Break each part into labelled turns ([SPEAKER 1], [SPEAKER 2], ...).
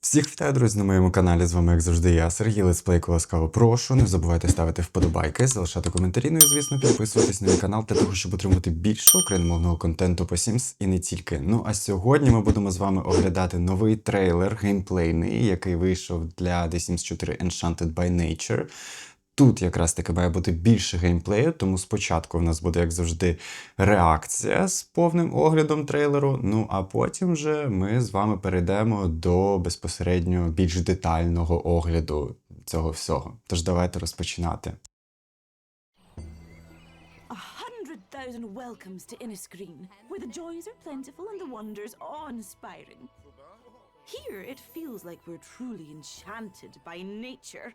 [SPEAKER 1] Всіх вітаю, друзі, на моєму каналі. З вами, як завжди, я, Сергій Летсплейко, ласкаво прошу. Не забувайте ставити вподобайки, залишати коментарі, ну і, звісно, підписуватись на мій канал для того, щоб отримати більше україномовного контенту по Sims і не тільки. Ну а сьогодні ми будемо з вами оглядати новий трейлер геймплейний, який вийшов для The Sims 4 Enchanted by Nature. Тут якраз таки має бути більше геймплею, тому спочатку в нас буде, як завжди, реакція з повним оглядом трейлеру. Ну а потім вже ми з вами перейдемо до безпосередньо більш детального огляду цього всього. Тож давайте розпочинати.
[SPEAKER 2] Thousand welcomes to Innisgreen, where the joys are plentiful and the wonders awe-inspiring. Here it feels like we're truly enchanted by nature.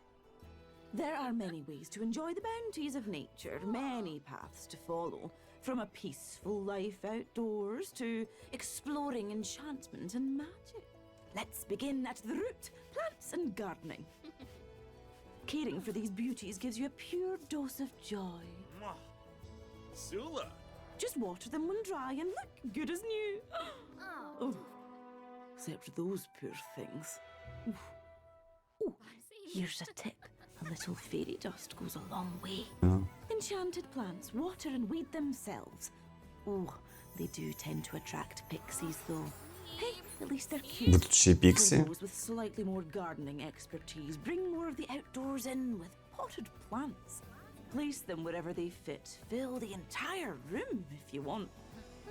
[SPEAKER 2] There are many ways to enjoy the bounties of nature, many paths to follow, from a peaceful life outdoors to exploring enchantment and magic. Let's begin at the root, plants and gardening. Caring for these beauties gives you a pure dose of joy.
[SPEAKER 3] Zula!
[SPEAKER 2] Just water them when dry and look good as new. Oh. Except those poor things. Oof. Oh, here's a tip. A little fairy dust goes a long way. Enchanted plants water and weed themselves. Oh, they do tend to attract pixies though. Hey, at least they're cute.
[SPEAKER 1] Будуть ще й піксі.
[SPEAKER 2] Those with slightly more gardening expertise bring more of the outdoors in with potted plants. Place them wherever they fit. Fill the entire room if you want.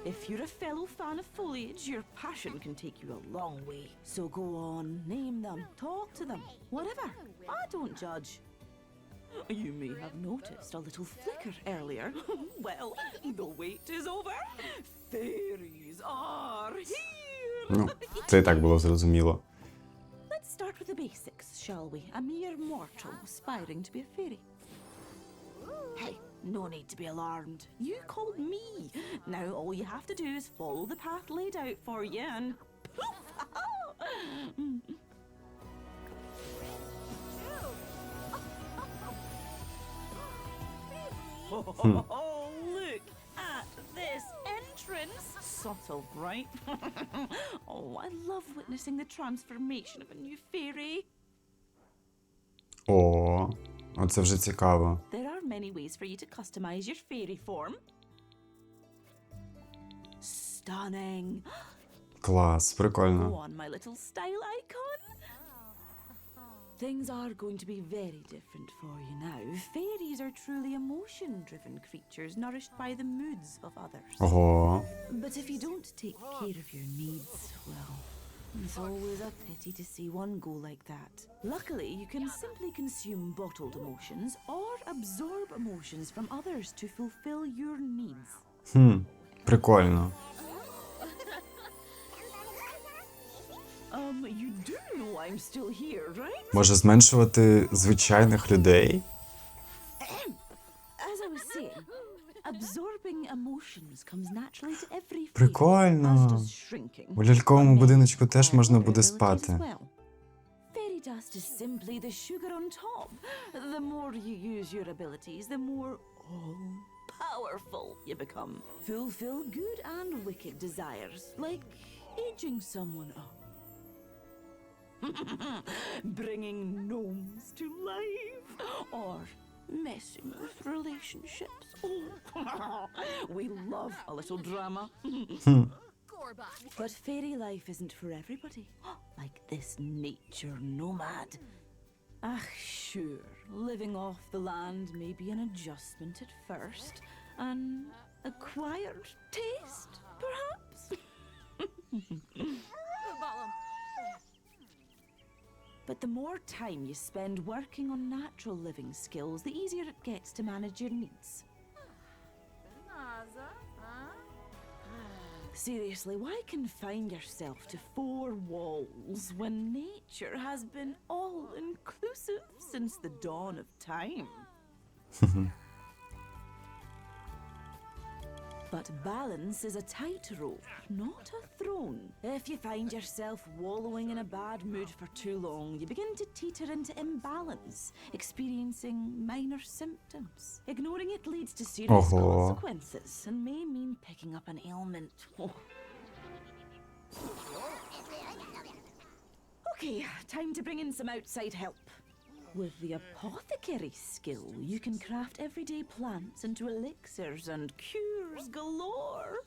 [SPEAKER 2] If you're a fellow fan of foliage, your passion can take you a long way. So go on, name them, talk to them, whatever. I don't judge. You may have noticed a little flicker earlier. well, the wait is over. Fairies are here.
[SPEAKER 1] Ну, це і так було зрозуміло.
[SPEAKER 2] Let's start with the basics, shall we? A mere mortal aspiring to be a fairy. Hey, no need to be alarmed. You called me. Now all you have to do is follow the path laid out for you and poof! Oh, look at this entrance! Subtle, right? oh, I love witnessing the transformation of a new fairy.
[SPEAKER 1] О, оце вже цікаво.
[SPEAKER 2] There are many ways for you to customize your fairy form. Stunning.
[SPEAKER 1] Клас,
[SPEAKER 2] Go
[SPEAKER 1] прикольно.
[SPEAKER 2] on, my little style icon. Things are going to be very different for you now. Fairies are truly emotion driven creatures nourished by the moods of others.
[SPEAKER 1] Ого.
[SPEAKER 2] But if you don't take care of your needs, well, it's always a pity to see one go like that. Luckily, you can simply consume bottled emotions or absorb emotions from others to fulfill your needs.
[SPEAKER 1] Хм, прикольно. Може зменшувати звичайних людей? Прикольно. У ляльковому будиночку теж можна буде спати.
[SPEAKER 2] well. Fairy dust is simply the sugar on top. The more you use your abilities, the more all powerful you become. Fulfill good and wicked desires, like aging someone up. Bringing gnomes to life, or messing with relationships. Oh, we love a little drama. But fairy life isn't for everybody. Like this nature nomad. Ah, sure, living off the land may be an adjustment at first. An acquired taste, perhaps? But the more time you spend working on natural living skills, the easier it gets to manage your needs. Seriously, why confine yourself to four walls when nature has been all inclusive since the dawn of time? but balance is a tightrope, not a throne. If you find yourself wallowing in a bad mood for too long, you begin to teeter into imbalance, experiencing minor symptoms. Ignoring it leads to serious
[SPEAKER 1] Oho.
[SPEAKER 2] consequences and may mean picking up an ailment. Oh. Okay, time to bring in some outside help. With the apothecary skill, you can craft everyday plants into elixirs and cures galore.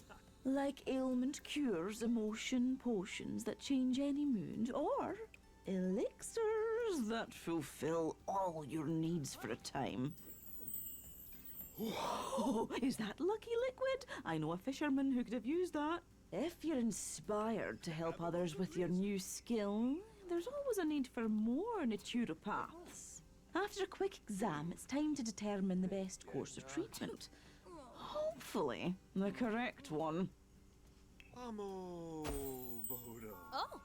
[SPEAKER 2] Like ailment cures, emotion potions that change any mood, or elixirs that fulfill all your needs for a time. Whoa, is that lucky liquid? I know a fisherman who could have used that. If you're inspired to help others with your new skill, there's always a need for more naturopaths. After a quick exam, it's time to determine the best course of treatment. Hopefully, the correct one.
[SPEAKER 3] Amo Boda.
[SPEAKER 4] Oh,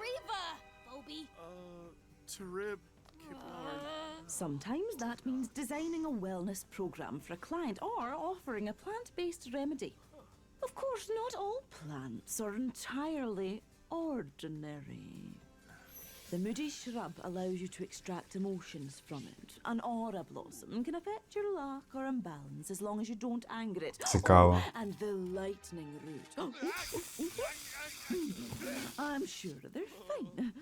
[SPEAKER 4] Riva, Bobby.
[SPEAKER 3] Uh, Tarib Kiplar.
[SPEAKER 2] Sometimes that means designing a wellness program for a client or offering a plant based remedy. Of course, not all plants are entirely ordinary. The moody shrub allows you to extract emotions from it. An aura blossom can affect your luck or imbalance as long as you don't anger it.
[SPEAKER 1] Цікаво.
[SPEAKER 2] Oh, and the lightning root. I'm sure they're fine.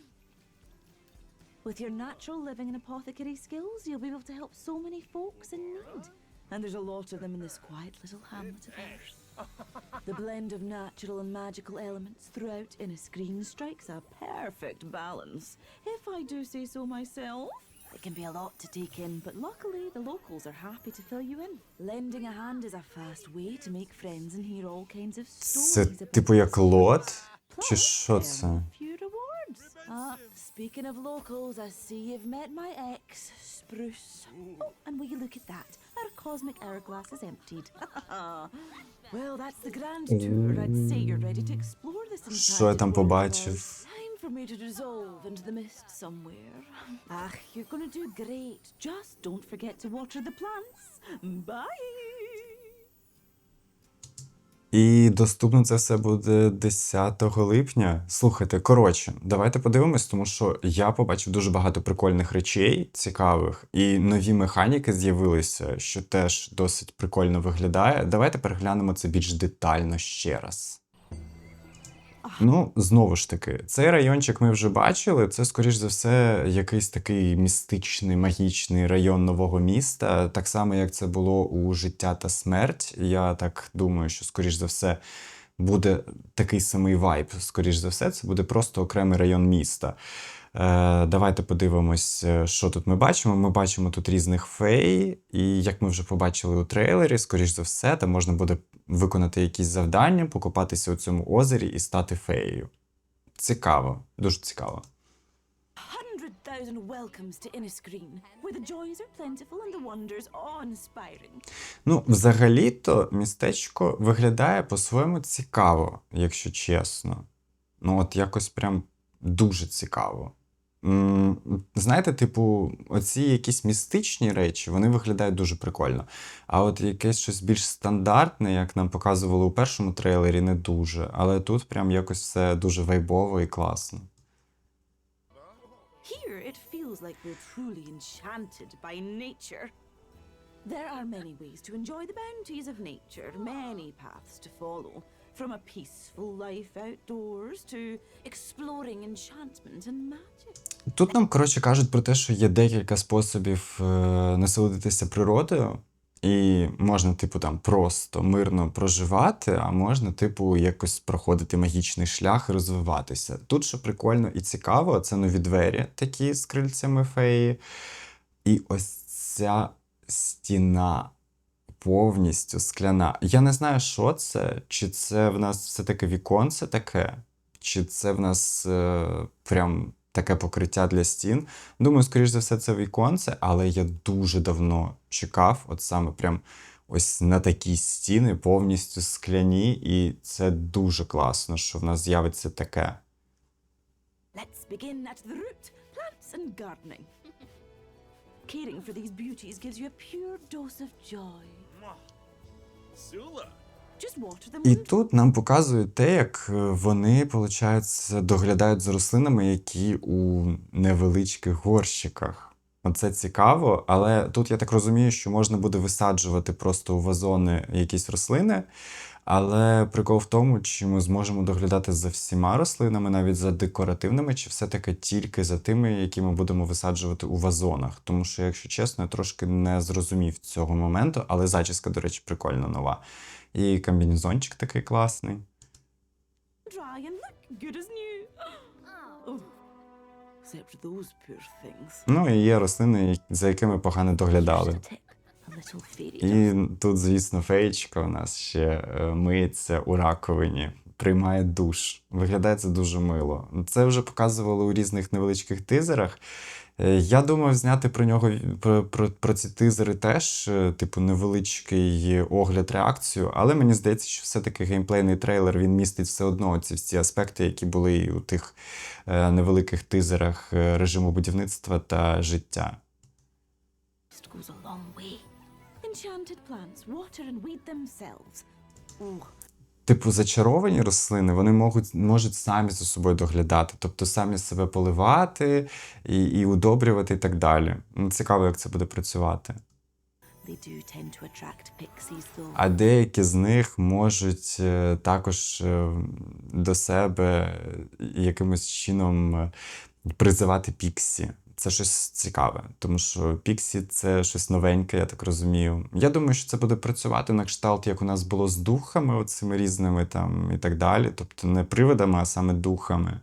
[SPEAKER 2] With your natural living and apothecary skills, you'll be able to help so many folks in need. And there's a lot of them in this quiet little hamlet of ours. The blend of natural and magical elements throughout Innisgreen strikes a perfect balance, if I do say so myself. It can be a lot to take in, but luckily the locals are happy to fill you in. Lending a hand is a fast way to make friends and hear all kinds of
[SPEAKER 1] Це
[SPEAKER 2] stories about
[SPEAKER 1] типу як лот? Чи
[SPEAKER 2] Plus,
[SPEAKER 1] що
[SPEAKER 2] earn
[SPEAKER 1] це?
[SPEAKER 2] a few rewards. Ah, speaking of locals, I see you've met my ex, Spruce. Oh, and will you look at that? Our cosmic hourglass is emptied. well, that's the grand tour. I'd say you're ready to explore this
[SPEAKER 1] Що я там
[SPEAKER 2] enchanted world
[SPEAKER 1] побачив?
[SPEAKER 2] now. Time for me to dissolve into the mist somewhere. Ah, you're gonna do great. Just don't forget to water the plants. Bye!
[SPEAKER 1] І доступно це все буде 10 липня. Слухайте, коротше, давайте подивимось, тому що я побачив дуже багато прикольних речей, цікавих, і нові механіки з'явилися, що теж досить прикольно виглядає. Давайте переглянемо це більш детально ще раз. Ну, знову ж таки, цей райончик ми вже бачили. Це, скоріш за все, якийсь такий містичний, магічний район нового міста, так само, як це було у життя та смерть. Я так думаю, що, скоріш за все, буде такий самий вайб. Скоріш за все, це буде просто окремий район міста. Е, давайте подивимось, е, що тут ми бачимо. Ми бачимо тут різних фей, і як ми вже побачили у трейлері, скоріш за все, там можна буде виконати якісь завдання, покопатися у цьому озері і стати феєю. Цікаво, дуже цікаво. Ну, взагалі-то містечко виглядає по-своєму цікаво, якщо чесно. Ну, от якось прям дуже цікаво. Знаєте, типу, оці якісь містичні речі, вони виглядають дуже прикольно. А от якесь щось більш стандартне, як нам показували у першому трейлері, не дуже. Але тут прям якось все дуже вайбово і класно.
[SPEAKER 2] Here it feels like we're truly enchanted by nature. There are many ways to enjoy the bounties of nature, many paths to follow. From a peaceful life outdoors to exploring enchantment and magic.
[SPEAKER 1] Тут нам, коротше, кажуть про те, що є декілька способів е, насолодитися природою, і можна, типу, там просто мирно проживати, а можна, типу, якось проходити магічний шлях і розвиватися. Тут, що прикольно і цікаво, це нові двері, такі з крильцями феї. І ось ця стіна повністю скляна. Я не знаю, що це, чи це в нас все-таки віконце таке, чи це в нас е, прям таке покриття для стін. Думаю, скоріш за все, це віконце, але я дуже давно чекав, от саме прям ось на такі стіни, повністю скляні, і це дуже класно, що в нас з'явиться таке.
[SPEAKER 2] Let's begin at the root plants and gardening. Caring for these beauties gives you a pure dose of joy.
[SPEAKER 1] І тут нам показують те, як е, вони, виходить, доглядають за рослинами, які у невеличких горщиках. Оце цікаво, але тут я так розумію, що можна буде висаджувати просто у вазони якісь рослини, Але прикол в тому, чи ми зможемо доглядати за всіма рослинами, навіть за декоративними, чи все-таки тільки за тими, які ми будемо висаджувати у вазонах. Тому що, якщо чесно, я трошки не зрозумів цього моменту, але зачіска, до речі, прикольна нова. І комбінезончик такий класний. Ну і є рослини, за якими погано доглядали. І тут, звісно, феєчка у нас ще е, миється у раковині, приймає душ. Виглядає це дуже мило. Це вже показували у різних невеличких тизерах. Е, Я думав зняти про нього про, про, про ці тизери теж, е, типу, невеличкий огляд, реакцію, але мені здається, що все-таки геймплейний трейлер він містить все одно ці всі аспекти, які були і у тих невеликих тизерах режиму будівництва та життя.
[SPEAKER 2] Just goes a long. Enchanted plants water and weed themselves.
[SPEAKER 1] Типу, зачаровані рослини вони можуть, можуть самі за собою доглядати, тобто самі себе поливати і, і удобрювати, і так далі. Ну, цікаво, як це буде працювати. А деякі з них можуть е, також е, до себе якимось чином е, призивати піксі. Це щось цікаве, тому що піксі це щось новеньке, я так розумію. Я думаю, що це буде працювати на кшталт, як у нас було з духами, оцими різними там і так далі. Тобто не привидами, а саме духами.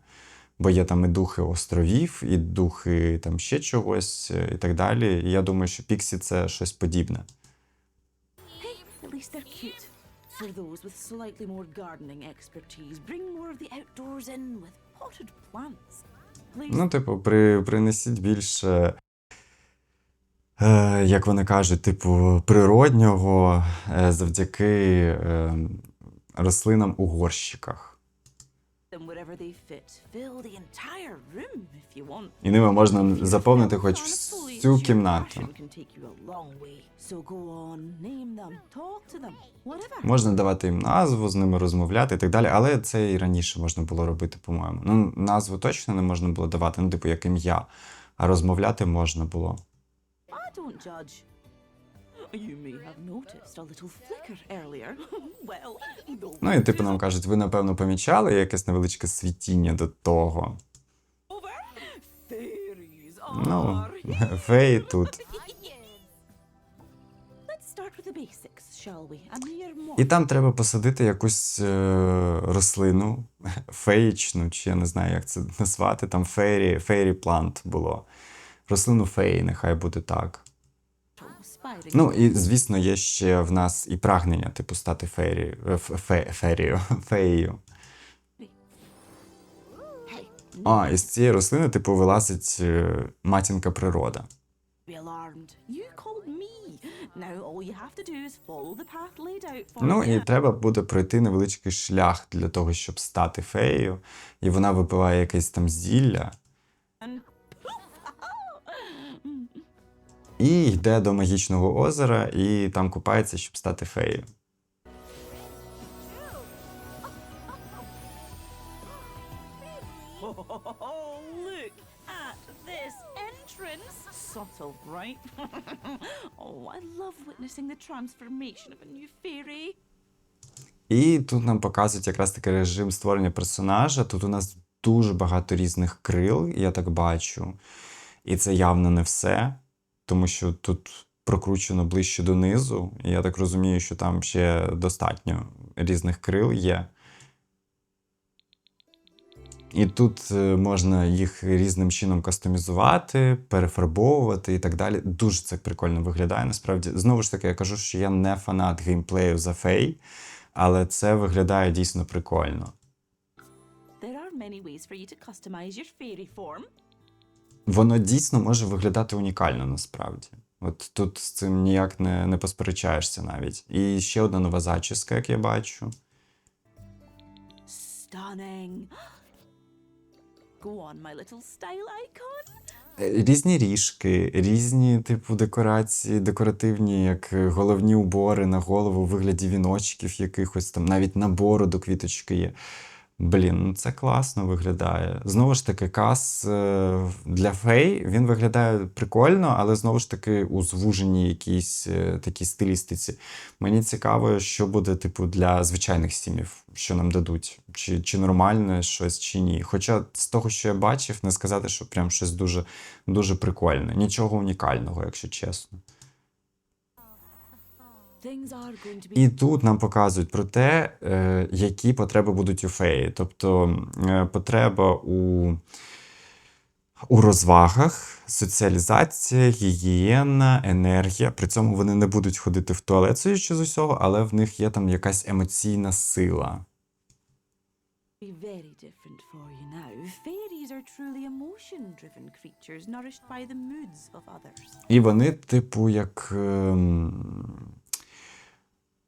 [SPEAKER 1] Бо є там і духи островів, і духи там ще чогось, е, і так далі. І я думаю, що піксі це щось подібне.
[SPEAKER 2] For those with slightly more gardening expertise, bring more of the outdoors in with potted plants.
[SPEAKER 1] Ну, типу, при, принесіть більше, е, як вони кажуть, типу, природнього е, завдяки е, рослинам у горщиках. І ними можна заповнити хоч всю кімнату. Можна давати їм назву, з ними розмовляти і так далі, але це і раніше можна було робити, по-моєму. Ну, назву точно не можна було давати, ну, типу, як ім'я, а розмовляти можна було. Ну і типу нам кажуть, ви напевно помічали якесь невеличке світіння до того. Ну, феї тут. І там треба посадити якусь е, рослину феєчну, чи я не знаю, як це назвати. Там фейрі, фейрі плант було. Рослину феї, нехай буде так. Ну і звісно, є ще в нас і прагнення, типу, стати феєрі, е, фе, фе- феєрією, феєю. А, і з цієї рослини, типу, вилазить е, матінка природа. Ну і треба буде пройти невеличкий шлях для того, щоб стати феєю. І вона випиває якесь там зілля. І йде до магічного озера, і там купається, щоб стати феєю.
[SPEAKER 2] Subtle, right? oh, I love witnessing the transformation of a new fairy.
[SPEAKER 1] І тут нам показують якраз таки режим створення персонажа. Тут у нас дуже багато різних крил, я так бачу. І це явно не все, тому що тут прокручено ближче донизу. І я так розумію, що там ще достатньо різних крил є. І тут е, можна їх різним чином кастомізувати, перефарбовувати і так далі. Дуже це прикольно виглядає. Насправді, знову ж таки, я кажу, що я не фанат геймплею за фей, але це виглядає дійсно прикольно.
[SPEAKER 2] There are many ways for you to customize your fairy form.
[SPEAKER 1] Воно дійсно може виглядати унікально насправді. От тут з цим ніяк не, не посперечаєшся навіть. І ще одна нова зачіска, як я бачу.
[SPEAKER 2] Stunning. Go on, my little style icon.
[SPEAKER 1] Е, Різні ріжки, різні типу декорації, декоративні, як головні убори на голову у вигляді віночків якихось там, навіть на бороду квіточки є. Блін, ну це класно виглядає. Знову ж таки, кас е, для фей він виглядає прикольно, але знову ж таки у звуженій якійсь е, такій стилістиці. Мені цікаво, що буде, типу, для звичайних сімів, що нам дадуть, чи, чи нормальне щось, чи ні. Хоча з того, що я бачив, не сказати, що прям щось дуже, дуже прикольне. Нічого унікального, якщо чесно.
[SPEAKER 2] Things are going to be
[SPEAKER 1] І тут нам показують про те, е, які потреби будуть у феї. Тобто е, потреба у, у розвагах, соціалізація, гігієна, енергія. При цьому вони не будуть ходити в туалет, судячи з усього, але в них є там якась емоційна сила. І вони, типу, як ем,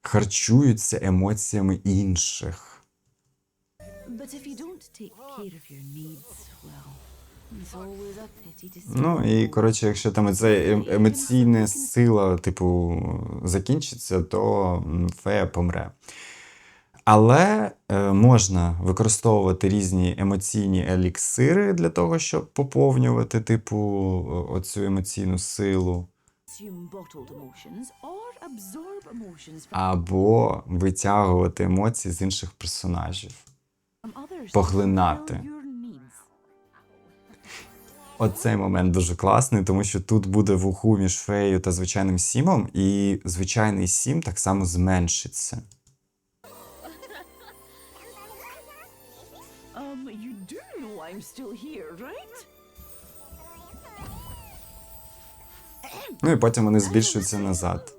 [SPEAKER 1] харчуються емоціями інших. Ну і коротше, якщо там ця ем- емоційна сила, типу, закінчиться, то фея помре. Але е, можна використовувати різні емоційні еліксири для того, щоб поповнювати, типу, оцю емоційну силу, Або витягувати емоції з інших персонажів. Поглинати. Оцей момент дуже класний, тому що тут буде вуху між феєю та звичайним сімом, і звичайний сім так само зменшиться.
[SPEAKER 2] Um, you do know I'm still here, right?
[SPEAKER 1] Ну і потім вони збільшуються назад.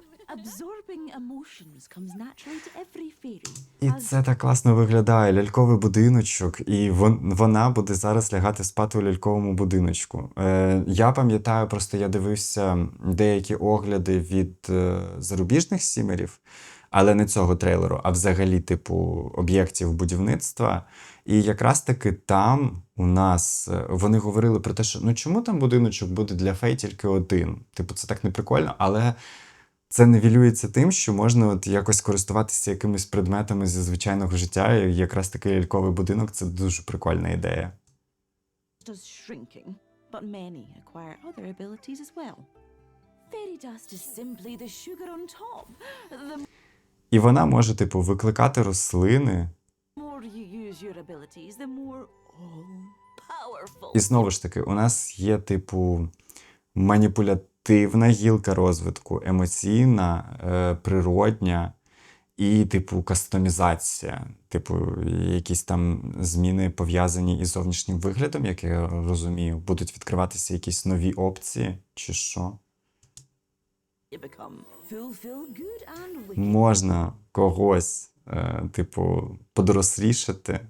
[SPEAKER 1] І це так класно виглядає. Ляльковий будиночок, і вон, вона буде зараз лягати спати у ляльковому будиночку. Е, я пам'ятаю, просто я дивився деякі огляди від е, зарубіжних сімерів, але не цього трейлеру, а взагалі, типу, об'єктів будівництва. І якраз таки там у нас е, вони говорили про те, що ну чому там будиночок буде для фей тільки один? Типу, це так не прикольно, але це нівелюється тим, що можна от якось користуватися якимись предметами зі звичайного життя, і якраз такий ляльковий будинок це дуже прикольна ідея. І вона може, типу, викликати рослини.
[SPEAKER 2] all-powerful.
[SPEAKER 1] І знову ж таки, у нас є, типу, маніпулятивна гілка розвитку, емоційна, е, природня і, типу, кастомізація. Типу, якісь там зміни пов'язані із зовнішнім виглядом, як я розумію, будуть відкриватися якісь нові опції, чи що.
[SPEAKER 2] You become fulfill good and wicked.
[SPEAKER 1] Можна когось, е, типу, подорослішати.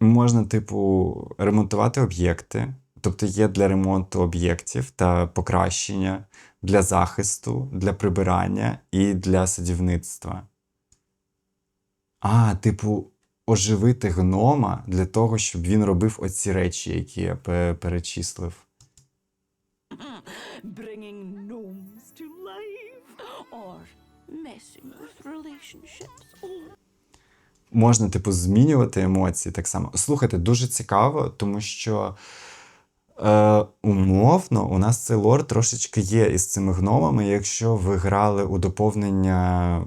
[SPEAKER 1] Можна, типу, ремонтувати об'єкти, тобто є для ремонту об'єктів та покращення, для захисту, для прибирання і для садівництва. А, типу, оживити гнома для того, щоб він робив оці речі, які я перечислив.
[SPEAKER 2] Bringing gnomes to life or messing with relationships.
[SPEAKER 1] Можна, типу, змінювати емоції так само. Слухайте, дуже цікаво, тому що е, умовно у нас цей лор трошечки є із цими гномами. Якщо ви грали у доповнення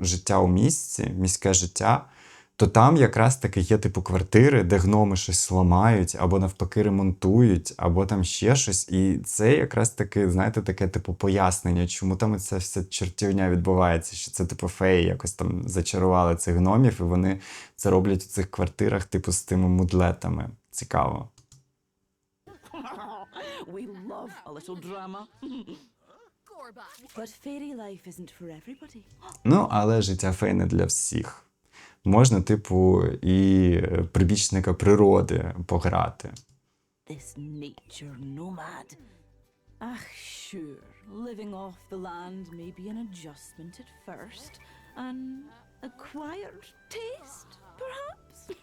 [SPEAKER 1] життя у місті, міське життя, то там якраз таки є типу квартири, де гноми щось ламають, або навпаки ремонтують, або там ще щось. І це якраз таки, знаєте, таке типу пояснення, чому там ця вся чертівня відбувається, що це типу феї якось там зачарували цих гномів, і вони це роблять у цих квартирах, типу, з тими мудлетами. Цікаво.
[SPEAKER 2] we love a little drama. But fairy life isn't for everybody.
[SPEAKER 1] Ну, але життя фей не для всіх. Можна, типу, і прибічника природи пограти.
[SPEAKER 2] This nature nomad. Ah, sure, living off the land may be an adjustment at first. An acquired taste, perhaps?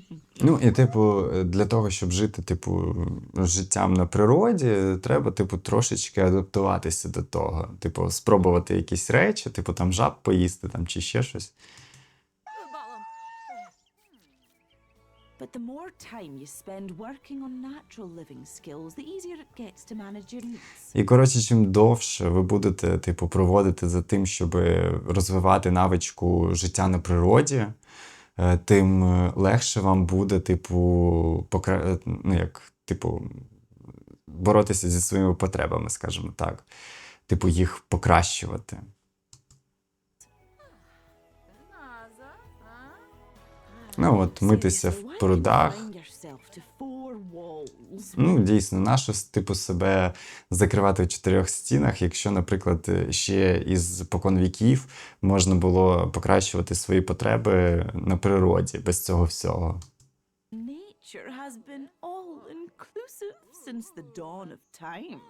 [SPEAKER 1] Ну і типу, для того, щоб жити, типу, життям на природі, треба, типу, трошечки адаптуватися до того. Типу, спробувати якісь речі, типу там жаб поїсти там чи ще щось.
[SPEAKER 2] But the more time you spend working on natural living skills, the easier it gets to manage your needs.
[SPEAKER 1] І коротше, чим довше ви будете, типу, проводити за тим, щоб розвивати навичку життя на природі, е, тим е, легше вам буде, типу, покра... е, ну, як, типу, боротися зі своїми потребами, скажімо так. Типу, їх покращувати. Ну, от митися в прудах. Ну, дійсно, нащо типу себе закривати в чотирьох стінах, якщо, наприклад, ще із покон віків можна було покращувати свої потреби на природі без цього всього.
[SPEAKER 2] Nature since the dawn of time.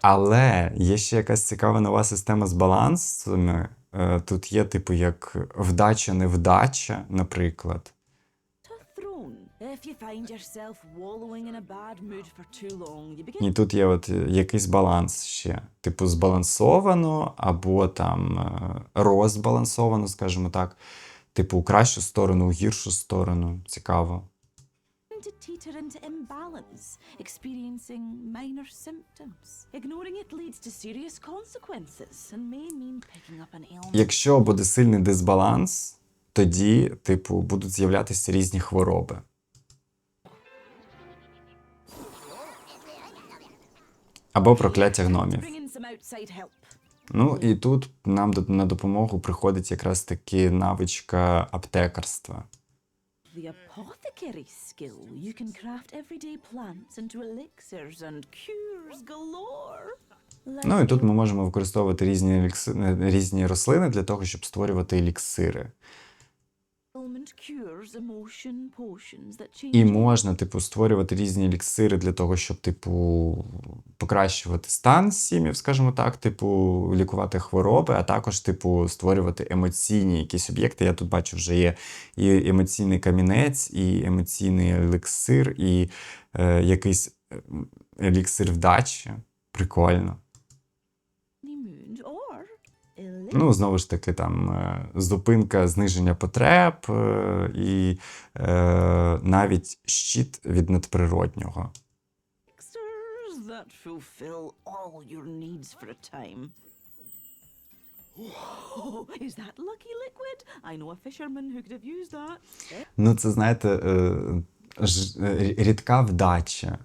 [SPEAKER 1] Але є ще якась цікава нова система з балансами. Е, Тут є, типу, як вдача-невдача, наприклад.
[SPEAKER 2] a throne. If you find yourself wallowing in a bad mood for too long, you begin
[SPEAKER 1] І тут є от якийсь баланс ще. Типу, збалансовано або там е, розбалансовано, скажімо так. Типу, у кращу сторону, у гіршу сторону. Цікаво.
[SPEAKER 2] To teeter into imbalance, experiencing minor symptoms. Ignoring it leads to serious consequences and may mean picking up an ailment.
[SPEAKER 1] Якщо буде сильний дисбаланс, тоді, типу, будуть з'являтися різні хвороби. Або прокляття гномів. Ну і тут нам на допомогу приходить якраз таки навичка аптекарства.
[SPEAKER 2] The apothecary's skill. You can craft everyday plants into elixirs and cures galore.
[SPEAKER 1] Ну і тут ми можемо використовувати різні, е, різні рослини для того, щоб створювати еліксири.
[SPEAKER 2] Ailment cures emotion potions that change.
[SPEAKER 1] І можна, типу, створювати різні еліксири для того, щоб, типу, покращувати стан сім'їв, скажімо так, типу, лікувати хвороби, а також, типу, створювати емоційні якісь об'єкти. Я тут бачу, вже є і емоційний камінець, і емоційний еліксир, і е, якийсь еліксир вдачі. Прикольно. Ну, знову ж таки, там е, зупинка зниження потреб е, і е, навіть щит від надприроднього. Ну, це знаєте, е, рідка вдача.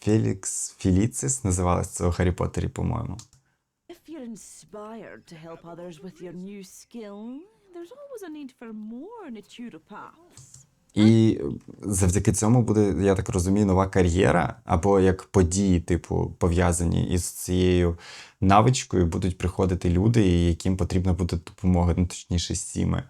[SPEAKER 1] Фелікс Філіцис називалась це у Гаррі Поттері, по-моєму.
[SPEAKER 2] You're inspired to help others with your new skill, there's always a need for more naturopaths.
[SPEAKER 1] І завдяки цьому буде, я так розумію, нова кар'єра, або як події, типу, пов'язані із цією навичкою, будуть приходити люди, яким потрібна буде допомога, ну точніше, сіми.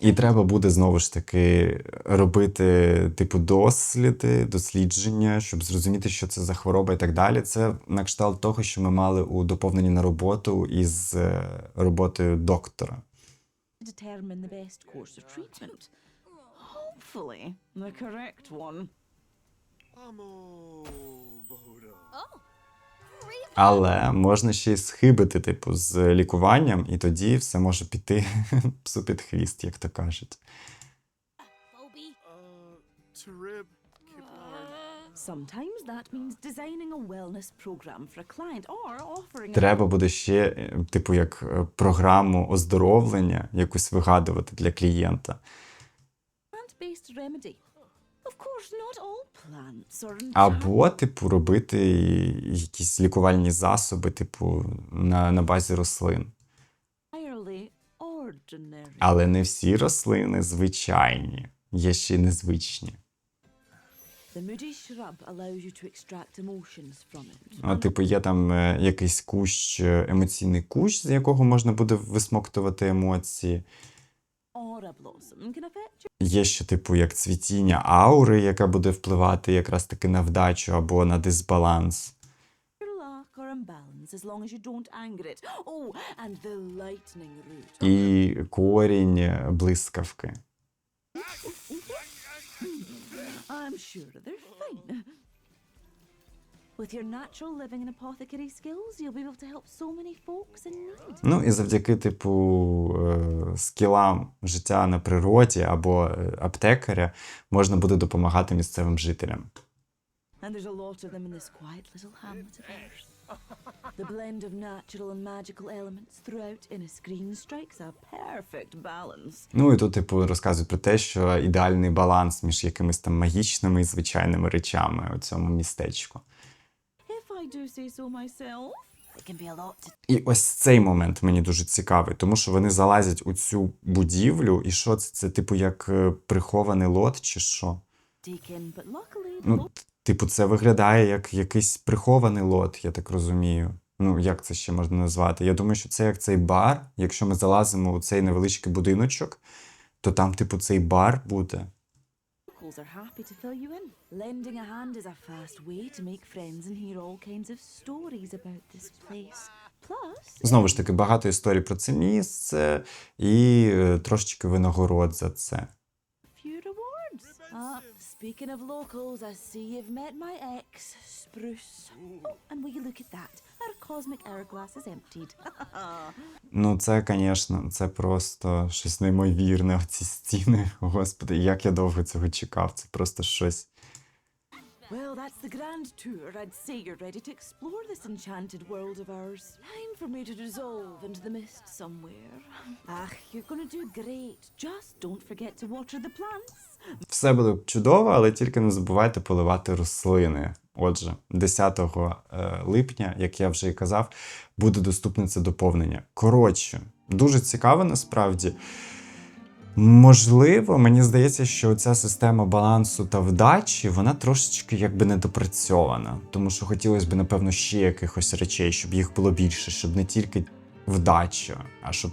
[SPEAKER 1] І треба буде знову ж таки робити, типу, досліди, дослідження, щоб зрозуміти, що це за хвороба і так далі. Це на кшталт того, що ми мали у доповненні на роботу із е, роботою доктора.
[SPEAKER 2] determine the best course of treatment. Hopefully, the correct one.
[SPEAKER 4] Oh,
[SPEAKER 1] Але можна ще й схибити, типу, з лікуванням, і тоді все може піти псу під хвіст, як то кажуть.
[SPEAKER 3] Uh,
[SPEAKER 1] Треба буде ще, е, типу, як е, програму оздоровлення якусь вигадувати для клієнта. Або, типу, робити якісь лікувальні засоби, типу, на, на базі рослин. Але не всі рослини звичайні, є ще й незвичні.
[SPEAKER 2] It.
[SPEAKER 1] От, типу, є там е, якийсь кущ, е, емоційний кущ, з якого можна буде висмоктувати емоції. Є ще, типу, як цвітіння аури, яка буде впливати якраз таки на вдачу або на дисбаланс. І корінь блискавки.
[SPEAKER 2] I'm sure they're fine. With your natural living and apothecary skills, you'll be able to help so many folks in need.
[SPEAKER 1] Ну і завдяки, типу, е, скілам життя на природі або е, аптекаря можна буде допомагати місцевим жителям.
[SPEAKER 2] And there's a lot of them in this quiet little hamlet of ours. The blend of natural and magical elements throughout Innisgreen strikes a perfect balance.
[SPEAKER 1] Ну і тут, типу, розказують про те, що ідеальний баланс між якимись там магічними і звичайними речами у цьому містечку. І ось цей момент мені дуже цікавий, тому що вони залазять у цю будівлю, і що це? Це типу як е, прихований лот, чи що? Ну, типу, це виглядає як якийсь прихований лот, я так розумію. Ну, як це ще можна назвати? Я думаю, що це як цей бар. Якщо ми залазимо у цей невеличкий будиночок, то там, типу, цей бар буде.
[SPEAKER 2] Locals are happy to fill you in. Lending a hand is a fast way to make friends and hear all kinds of stories about this place. Plus,
[SPEAKER 1] Знову ж таки, багато історій про це місце і е, трошечки винагород за це.
[SPEAKER 2] Ah, speaking of locals, I see you've met my ex, Spruce. Oh, and will you look at that? Our cosmic hourglass is emptied.
[SPEAKER 1] Ну, це, звісно, це просто щось неймовірне. Оці стіни. Господи, як я довго цього чекав. Це просто щось.
[SPEAKER 2] Well, that's the grand tour. I'd say you're ready to explore this enchanted world of ours. Time for me to dissolve into the mist somewhere. Ah, you're gonna do great. Just don't forget to water the plants.
[SPEAKER 1] Все буде чудово, але тільки не забувайте поливати рослини. Отже, 10 е, липня, як я вже і казав, буде доступне це доповнення. Коротше, дуже цікаво насправді. Можливо, мені здається, що ця система балансу та вдачі вона трошечки якби недопрацьована. Тому що хотілося б, напевно, ще якихось речей, щоб їх було більше, щоб не тільки вдача, а щоб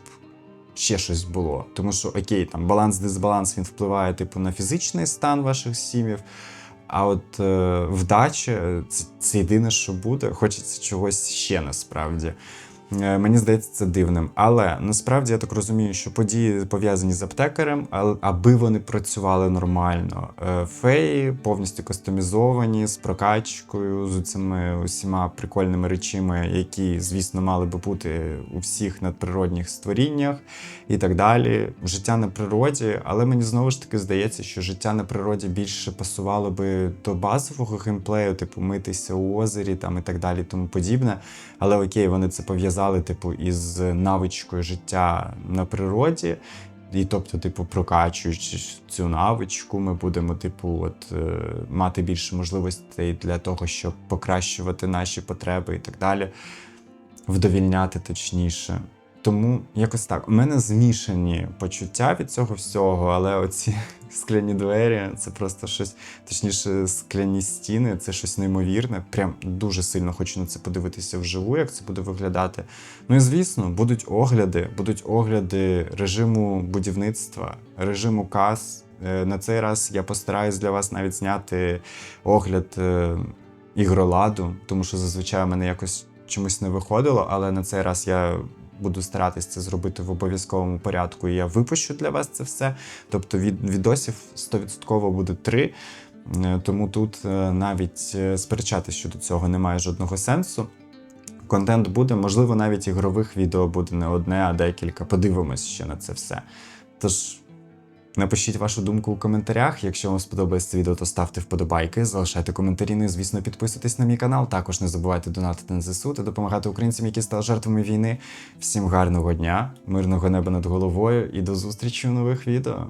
[SPEAKER 1] ще щось було. Тому що окей, там баланс-дисбаланс він впливає типу на фізичний стан ваших сім'їв. А от е, вдача це, це єдине, що буде. Хочеться чогось ще насправді. Е, Мені здається, це дивним. Але насправді я так розумію, що події пов'язані з аптекарем, аби вони працювали нормально. Е, Феї повністю кастомізовані з прокачкою, з цими усіма прикольними речами, які, звісно, мали би бути у всіх надприродних створіннях і так далі. Життя на природі, але мені знову ж таки здається, що життя на природі більше пасувало би до базового геймплею, типу митися у озері там і так далі, тому подібне. Але окей, вони це пов'язали, типу, із навичкою життя на природі. І тобто, типу, прокачуючи цю навичку, ми будемо, типу, от е, мати більше можливостей для того, щоб покращувати наші потреби і так далі, вдовільняти точніше. Тому якось так. У мене змішані почуття від цього всього, але оці скляні двері це просто щось, точніше, скляні стіни, це щось неймовірне. Прям дуже сильно хочу на це подивитися вживу, як це буде виглядати. Ну і звісно, будуть огляди, будуть огляди режиму будівництва, режиму кас. Е, На цей раз я постараюсь для вас навіть зняти огляд е, ігроладу, тому що зазвичай у мене якось чомусь не виходило, але на цей раз я буду старатись це зробити в обов'язковому порядку. І я випущу для вас це все. Тобто від відосів 100% буде три. Е, Тому тут е, навіть сперечати щодо цього немає жодного сенсу. Контент буде, можливо, навіть ігрових відео буде не одне, а декілька. Подивимось ще на це все. Тож. Напишіть вашу думку у коментарях. Якщо вам сподобається це відео, то ставте вподобайки, залишайте коментарі, ну і звісно, підписуйтесь на мій канал. Також не забувайте донатити на ЗСУ та допомагати українцям, які стали жертвами війни. Всім гарного дня, мирного неба над головою і до зустрічі у нових відео.